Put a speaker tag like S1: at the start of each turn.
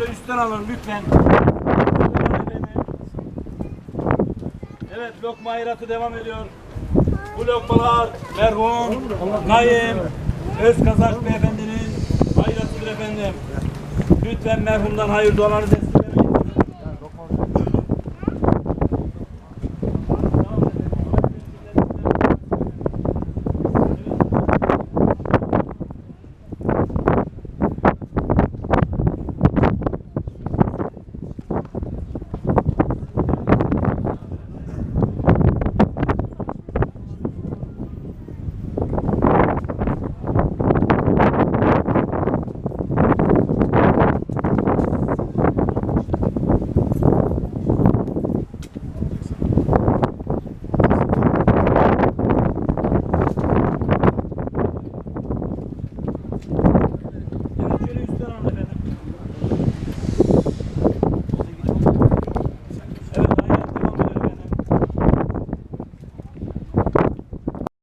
S1: üstten alın lütfen. Evet lokma hayratı devam ediyor. Bu lokmalar merhum Naim Özkazak beyefendinin hayratıdır efendim. Lütfen merhumdan hayır dualarınızı